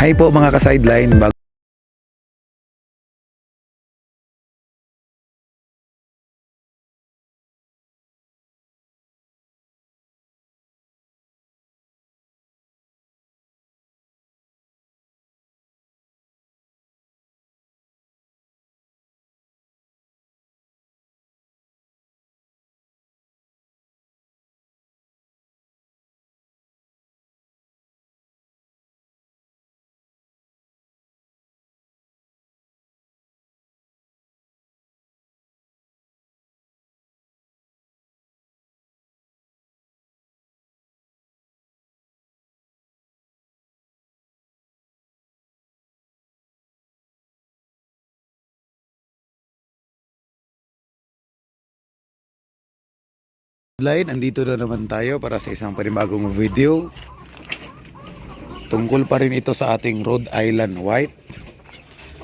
Hi po mga ka-sideline. Line, andito na naman tayo para sa isang panibagong video. Tungkol pa rin ito sa ating Rhode Island White.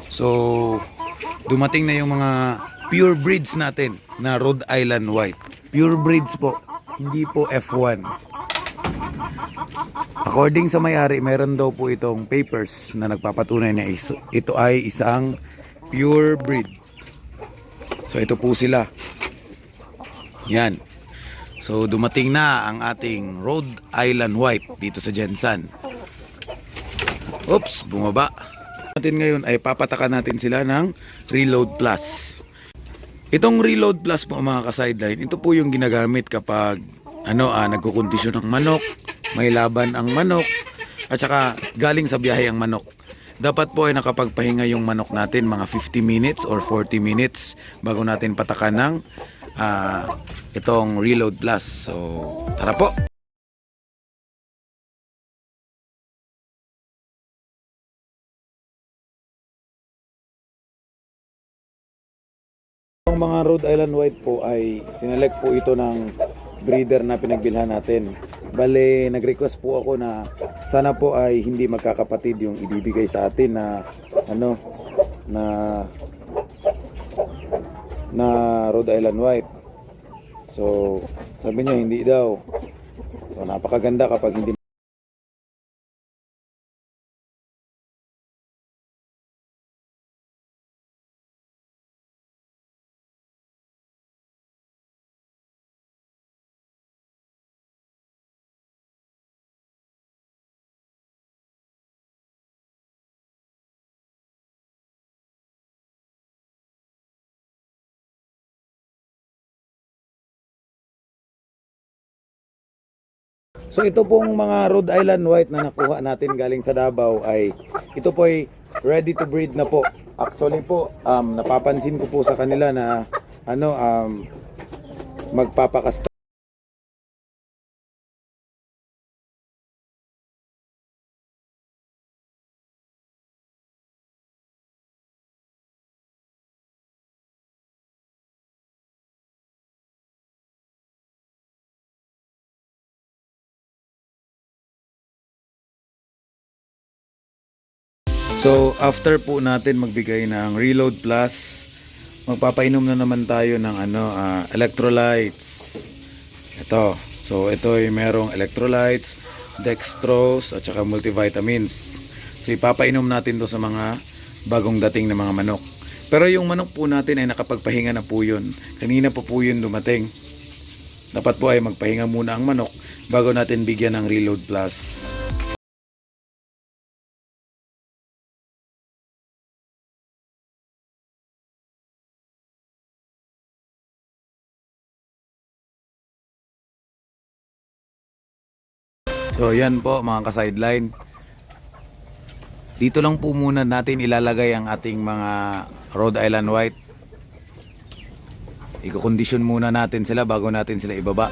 So, dumating na yung mga pure breeds natin na Rhode Island White. Pure breeds po, hindi po F1. According sa may-ari, meron daw po itong papers na nagpapatunay na ito ay isang pure breed. So, ito po sila. Yan. So dumating na ang ating Rhode Island White dito sa Jensan. Oops, bumaba. Natin ngayon ay papatakan natin sila ng Reload Plus. Itong Reload Plus po mga ka-sideline, ito po yung ginagamit kapag ano ah, nagkukondisyon ng manok, may laban ang manok, at saka galing sa biyahe ang manok. Dapat po ay nakapagpahinga yung manok natin mga 50 minutes or 40 minutes bago natin patakan ng ah, itong Reload Plus. So, tara po! Ang mga Rhode Island White po ay sinelect po ito ng breeder na pinagbilhan natin. Bale, nag-request po ako na sana po ay hindi magkakapatid yung ibibigay sa atin na ano na na Rhode Island White. So, sabi niya hindi daw. So, napakaganda kapag hindi So ito pong mga Rhode Island White na nakuha natin galing sa Davao ay ito po ay ready to breed na po. Actually po, um, napapansin ko po sa kanila na ano um, magpapakasta So, after po natin magbigay ng Reload Plus, magpapainom na naman tayo ng ano, ah, electrolytes. Ito. So, ito ay merong electrolytes, dextrose, at saka multivitamins. So, ipapainom natin to sa mga bagong dating na mga manok. Pero yung manok po natin ay nakapagpahinga na po yun. Kanina po po yun dumating. Dapat po ay magpahinga muna ang manok bago natin bigyan ng Reload Plus. So yan po mga ka-sideline. Dito lang po muna natin ilalagay ang ating mga Rhode Island White. Iko-condition muna natin sila bago natin sila ibaba.